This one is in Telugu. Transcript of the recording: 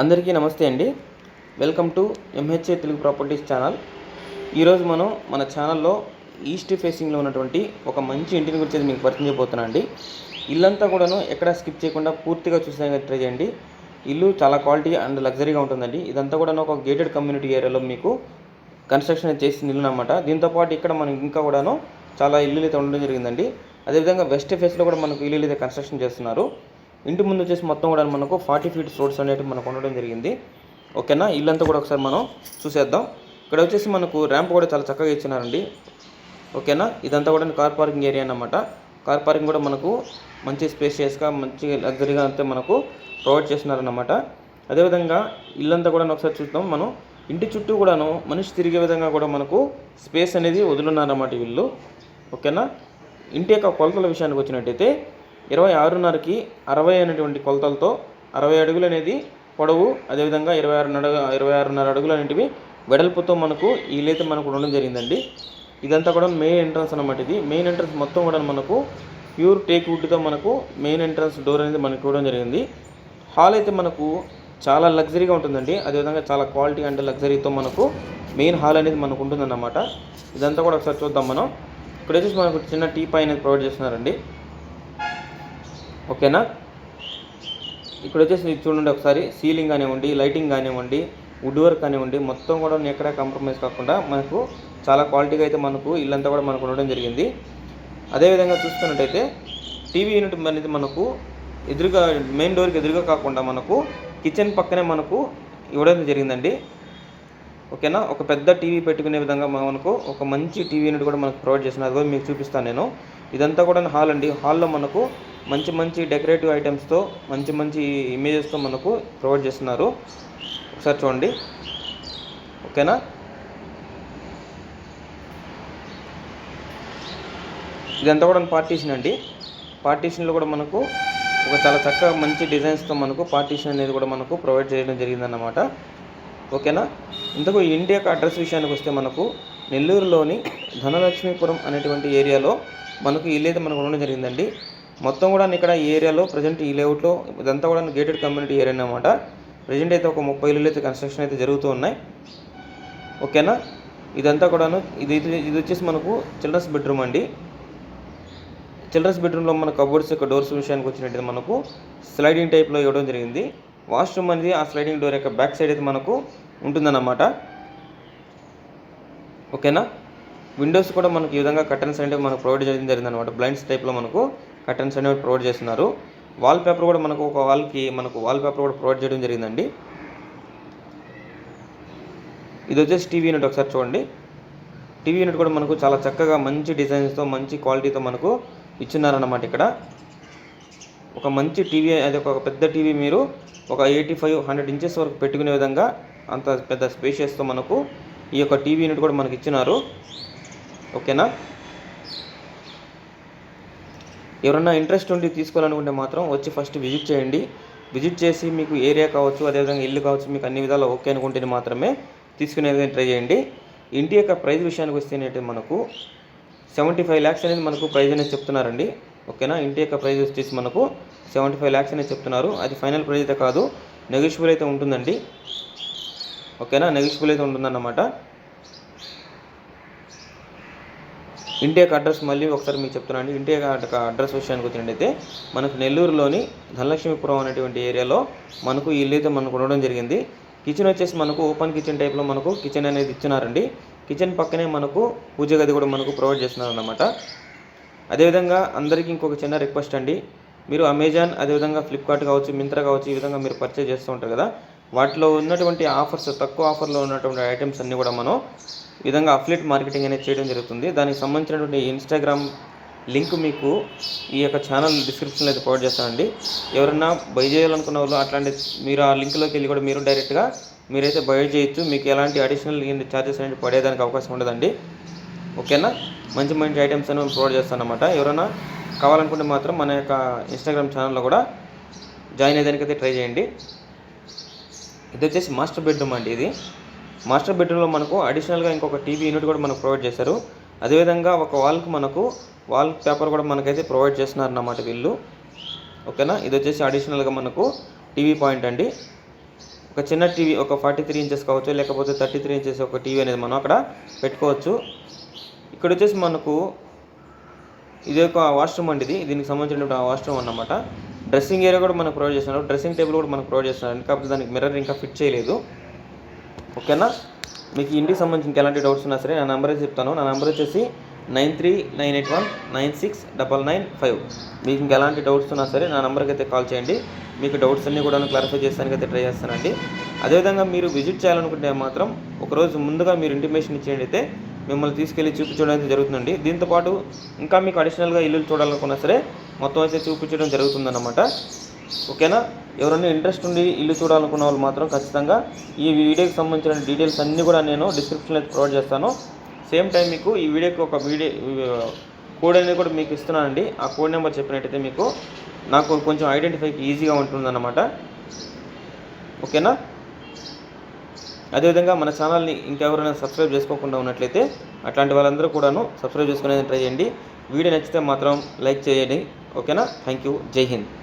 అందరికీ నమస్తే అండి. Welcome to MHA Telugu properties channel. ఈరోజు మనం మన ఛానల్లో ఈస్ట్ ఫేసింగ్లో ఉన్నటువంటి ఒక మంచి ఇంటిని గురించి మీకు పరిచయం చేయబోతున్నా అండి. ఇల్లంతా కూడాను ఎక్కడ స్కిప్ చేయకుండా పూర్తిగా చూసేందుకు ట్రై చేయండి. ఇల్లు చాలా క్వాలిటీ అండ్ లగ్జరీగా ఉంటుందండి. ఇదంతా కూడా ఒక గేటెడ్ కమ్యూనిటీ ఏరియాలో మీకు కన్స్ట్రక్షన్ చేసిన ఇల్లు అనమాట దీంతోపాటు ఇక్కడ మనం ఇంకా కూడాను చాలా ఇల్లులు అయితే ఉండడం జరిగిందండి. అదేవిధంగా వెస్ట్ ఫేస్లో కూడా మనకు ఇల్లు అయితే కన్స్ట్రక్షన్ చేస్తున్నారు. ఇంటి ముందు వచ్చేసి మొత్తం కూడా మనకు ఫార్టీ ఫీట్స్ రోడ్స్ అనేవి మనకు ఉండడం జరిగింది. ఓకేనా? ఇల్లంతా కూడా ఒకసారి మనం చూసేద్దాం. ఇక్కడ వచ్చేసి మనకు ర్యాంప్ కూడా చాలా చక్కగా ఇచ్చినారండి. ఓకేనా? ఇదంతా కూడా కార్ పార్కింగ్ ఏరియా అన్నమాట. కార్ పార్కింగ్ కూడా మనకు మంచి స్పేషియస్గా మంచి లగ్జరీగా అంతే మనకు ప్రొవైడ్ చేస్తున్నారన్నమాట. అదేవిధంగా ఇల్లంతా కూడా ఒకసారి చూద్దాం మనం. ఇంటి చుట్టూ కూడాను మనిషి తిరిగే విధంగా కూడా మనకు స్పేస్ అనేది వదులున్నారన్నమాట వీళ్ళు. ఓకేనా? ఇంటి యొక్క కొలతల విషయానికి వచ్చినట్టయితే ఇరవై ఆరున్నరకి అరవై అనేటువంటి కొలతలతో అరవై అడుగులు అనేది పొడవు అదేవిధంగా ఇరవై ఆరు అడుగు ఇరవై ఆరున్నర అడుగులు అనేటివి వెడల్పుతో మనకు వీలైతే మనకు ఉండడం జరిగిందండి. ఇదంతా కూడా మెయిన్ ఎంట్రన్స్ అన్నమాట ఇది. మెయిన్ ఎంట్రన్స్ మొత్తం కూడా మనకు ప్యూర్ టేక్ వుడ్తో మనకు మెయిన్ ఎంట్రన్స్ డోర్ అనేది మనకు ఇవ్వడం జరిగింది. హాల్ అయితే మనకు చాలా లగ్జరీగా ఉంటుందండి. అదేవిధంగా చాలా క్వాలిటీ అండ్ లగ్జరీతో మనకు మెయిన్ హాల్ అనేది మనకు ఉంటుందన్నమాట. ఇదంతా కూడా ఒకసారి చూద్దాం మనం. ఇక్కడ వచ్చేసి మనకు చిన్న టీ పై అనేది ప్రొవైడ్ చేస్తున్నారండి. ఓకేనా? ఇక్కడ వచ్చేసి ఇది చూడండి ఒకసారి. సీలింగ్ కానివ్వండి లైటింగ్ కానివ్వండి వుడ్ వర్క్ కానివ్వండి మొత్తం కూడా ఎక్కడ కాంప్రమైజ్ కాకుండా మనకు చాలా క్వాలిటీగా అయితే మనకు ఇల్లంతా కూడా మనకు ఉండడం జరిగింది. అదేవిధంగా చూసుకున్నట్టయితే టీవీ యూనిట్ అనేది మనకు ఎదురుగా మెయిన్ డోర్కి ఎదురుగా కాకుండా మనకు కిచెన్ పక్కనే మనకు ఇవ్వడం జరిగిందండి. ఓకేనా? ఒక పెద్ద టీవీ పెట్టుకునే విధంగా మనకు ఒక మంచి టీవీ యూనిట్ కూడా మనకు ప్రొవైడ్ చేసిన అది కూడా మీకు చూపిస్తాను నేను. ఇదంతా కూడా హాల్ అండి. హాల్లో మనకు మంచి మంచి డెకరేటివ్ ఐటమ్స్తో మంచి మంచి ఇమేజెస్తో మనకు ప్రొవైడ్ చేస్తున్నారు. ఒకసారి చూడండి. ఓకేనా? ఇదంతా కూడా పార్టీషన్ అండి. పార్టీషన్లో కూడా మనకు ఒక చాలా చక్కగా మంచి డిజైన్స్తో మనకు పార్టీషన్ అనేది కూడా మనకు ప్రొవైడ్ చేయడం జరిగిందన్నమాట. ఓకేనా? ఇంతకు ఇంటి యొక్క అడ్రస్ విషయానికి వస్తే మనకు నెల్లూరులోని ధనలక్ష్మీపురం అనేటువంటి ఏరియాలో మనకు ఇల్లు అయితే మనకు ఉండడం జరిగిందండి. మొత్తం కూడా ఇక్కడ ఈ ఏరియాలో ప్రజెంట్ ఈ లేఅవుట్లో ఇదంతా కూడా గేటెడ్ కమ్యూనిటీ ఏరియా అనమాట ప్రజెంట్ అయితే ఒక ముప్పై ఇళ్ళు అయితే కన్స్ట్రక్షన్ అయితే జరుగుతూ ఉన్నాయి. ఓకేనా ఇదంతా కూడాను ఇది ఇది వచ్చేసి మనకు చిల్డ్రన్స్ బెడ్రూమ్ అండి. చిల్డ్రన్స్ బెడ్రూమ్లో మన కబోర్డ్స్ యొక్క డోర్స్ విషయానికి వచ్చినట్టు మనకు స్లైడింగ్ టైప్లో ఇవ్వడం జరిగింది. వాష్రూమ్ అనేది ఆ స్లైడింగ్ డోర్ యొక్క బ్యాక్ సైడ్ అయితే మనకు ఉంటుందన్నమాట. ఓకేనా విండోస్ కూడా మనకు ఈ విధంగా కర్టన్స్ అంటే మనకు ప్రొవైడ్ చేయడం జరిగింది అనమాట బ్లైండ్స్ టైప్లో మనకు కర్టన్స్ అనేవి ప్రొవైడ్ చేస్తున్నారు. వాల్ పేపర్ కూడా మనకు ఒక వాల్కి మనకు వాల్ పేపర్ కూడా ప్రొవైడ్ చేయడం జరిగిందండి. ఇది వచ్చేసి టీవీ యూనిట్ ఒకసారి చూడండి. టీవీ యూనిట్ కూడా మనకు చాలా చక్కగా మంచి డిజైన్స్తో మంచి క్వాలిటీతో మనకు ఇచ్చినారన్నమాట ఇక్కడ. ఒక మంచి టీవీ అది ఒక పెద్ద టీవీ మీరు ఒక ఎయిటీ ఫైవ్ హండ్రెడ్ ఇంచెస్ వరకు పెట్టుకునే విధంగా అంత పెద్ద స్పేషియస్తో మనకు ఈ యొక్క టీవీ యూనిట్ కూడా మనకి ఇచ్చినారు. ఓకేనా ఎవరన్నా ఇంట్రెస్ట్ ఉండి తీసుకోవాలనుకుంటే మాత్రం వచ్చి ఫస్ట్ విజిట్ చేయండి. విజిట్ చేసి మీకు ఏరియా కావచ్చు అదేవిధంగా ఇల్లు కావచ్చు మీకు అన్ని విధాలు ఓకే అనుకుంటే మాత్రమే తీసుకునే విధంగా ట్రై చేయండి. ఇంటి యొక్క ప్రైస్ విషయానికి వస్తేనైతే మనకు సెవెంటీ ఫైవ్ ల్యాక్స్ అనేది మనకు ప్రైజ్ అనేది చెప్తున్నారండి. ఓకేనా? ఇంటి యొక్క ప్రైజ్ వచ్చేసి మనకు సెవెంటీ ఫైవ్ ల్యాక్స్ అనేది చెప్తున్నారు. అది ఫైనల్ ప్రైస్ అయితే కాదు నెగోషియబుల్ అయితే ఉంటుందండి. ఓకేనా? నెగోషియబుల్ అయితే ఉంటుందన్నమాట. ఇంటి యొక్క అడ్రస్ మళ్ళీ ఒకసారి మీకు చెప్తున్నాను ఇంటి యొక్క అడ్రస్ విషయానికి వచ్చినట్టయితే మనకు నెల్లూరులోని ధనలక్ష్మీపురం అనేటువంటి ఏరియాలో మనకు ఇల్లు అయితే మనకు ఉండడం జరిగింది. కిచెన్ వచ్చేసి మనకు ఓపెన్ కిచెన్ టైప్లో మనకు కిచెన్ అనేది ఇచ్చినారండి. కిచెన్ పక్కనే మనకు పూజ గది కూడా మనకు ప్రొవైడ్ చేస్తున్నారన్నమాట. అదేవిధంగా అందరికీ ఇంకొక చిన్న రిక్వెస్ట్ అండి. మీరు అమెజాన్ అదేవిధంగా ఫ్లిప్కార్ట్ కావచ్చు మింత్రా కావచ్చు ఈ విధంగా మీరు పర్చేజ్ చేస్తూ ఉంటారు కదా వాటిలో ఉన్నటువంటి ఆఫర్స్ తక్కువ ఆఫర్లో ఉన్నటువంటి ఐటమ్స్ అన్నీ కూడా మనం విధంగా అఫ్లెట్ మార్కెటింగ్ అనేది చేయడం జరుగుతుంది. దానికి సంబంధించినటువంటి ఇన్స్టాగ్రామ్ లింక్ మీకు ఈ యొక్క ఛానల్ డిస్క్రిప్షన్లో అయితే ప్రొవైడ్ చేస్తానండి. ఎవరన్నా బై చేయాలనుకున్న వాళ్ళు అట్లాంటి మీరు ఆ లింక్లోకి వెళ్ళి కూడా మీరు డైరెక్ట్గా మీరైతే బై చేయొచ్చు. మీకు ఎలాంటి అడిషనల్ ఛార్జెస్ అనేది పడేదానికి అవకాశం ఉండదండి. ఓకేనా? మంచి మంచి ఐటమ్స్ అనేవి ప్రొవైడ్ చేస్తానమాట ఎవరైనా కావాలనుకుంటే మాత్రం మన యొక్క ఇన్స్టాగ్రామ్ ఛానల్లో కూడా జాయిన్ అయ్యేదానికైతే ట్రై చేయండి. ఇది వచ్చేసి మాస్టర్ బెడ్రూమ్ అండి ఇది. మాస్టర్ బెడ్రూమ్లో మనకు అడిషనల్గా ఇంకొక టీవీ యూనిట్ కూడా మనకు ప్రొవైడ్ చేశారు. అదేవిధంగా ఒక వాల్కి మనకు వాల్ పేపర్ కూడా మనకైతే ప్రొవైడ్ చేస్తున్నారు అన్నమాట వీళ్ళు. ఓకేనా? ఇది వచ్చేసి అడిషనల్గా మనకు టీవీ పాయింట్ అండి. ఒక చిన్న టీవీ ఒక ఫార్టీ త్రీ ఇంచెస్ కావచ్చు లేకపోతే థర్టీ త్రీ ఇంచెస్ ఒక టీవీ అనేది మనం అక్కడ పెట్టుకోవచ్చు. ఇక్కడ వచ్చేసి మనకు ఇది ఒక వాష్రూమ్ అండి ఇది. దీనికి సంబంధించిన వాష్రూమ్ అన్నమాట. డ్రెస్సింగ్ ఏరియా కూడా మనకు ప్రొవైడ్ చేస్తున్నారు. డ్రెస్సింగ్ టేబుల్ కూడా మనకు ప్రొవైడ్ చేస్తున్నారు. కాకపోతే దానికి మిర్రర్ ఇంకా ఫిట్ చేయలేదు. ఓకేనా? మీకు ఇంటికి సంబంధించి ఇంకా ఎలాంటి డౌట్స్ ఉన్నా సరే నా నెంబర్ చెప్తాను. నా నెంబర్ వచ్చేసి nine three nine eight one nine six double nine five. మీకు ఇంకా ఎలాంటి డౌట్స్ ఉన్నా సరే నా నెంబర్కి అయితే కాల్ చేయండి. మీకు డౌట్స్ అన్నీ కూడా క్లారిఫై చేస్తానికి అయితే ట్రై చేస్తానండి. అదేవిధంగా మీరు విజిట్ చేయాలనుకుంటే మాత్రం ఒకరోజు ముందుగా మీరు ఇంటిమేషన్ ఇచ్చేయండి అయితే మిమ్మల్ని తీసుకెళ్ళి చూపించడం అయితే జరుగుతుందండి. దీంతోపాటు ఇంకా మీకు అడిషనల్గా ఇల్లు చూడాలనుకున్నా సరే మొత్తం అయితే చూపించడం జరుగుతుందన్నమాట. ఓకేనా? ఎవరైనా ఇంట్రెస్ట్ ఉండి ఇల్లు చూడాలనుకున్న వాళ్ళు మాత్రం ఖచ్చితంగా ఈ వీడియోకి సంబంధించిన డీటెయిల్స్ అన్నీ కూడా నేను డిస్క్రిప్షన్లో అయితే ప్రొవైడ్ చేస్తాను. సేమ్ టైం మీకు ఈ వీడియోకి ఒక వీడియో కోడ్ అనేది కూడా మీకు ఇస్తున్నానండి. ఆ కోడ్ నెంబర్ చెప్పినట్టయితే మీకు నాకు కొంచెం ఐడెంటిఫైకి ఈజీగా ఉంటుందన్నమాట. ఓకేనా? అదేవిధంగా మన ఛానల్ని ఇంకెవరైనా సబ్స్క్రైబ్ చేసుకోకుండా ఉన్నట్లయితే అట్లాంటి వాళ్ళందరూ కూడాను సబ్స్క్రైబ్ చేసుకునేది ట్రై చేయండి. వీడియో నచ్చితే మాత్రం లైక్ చేయండి. ఓకేనా? Thank you. జై హింద్.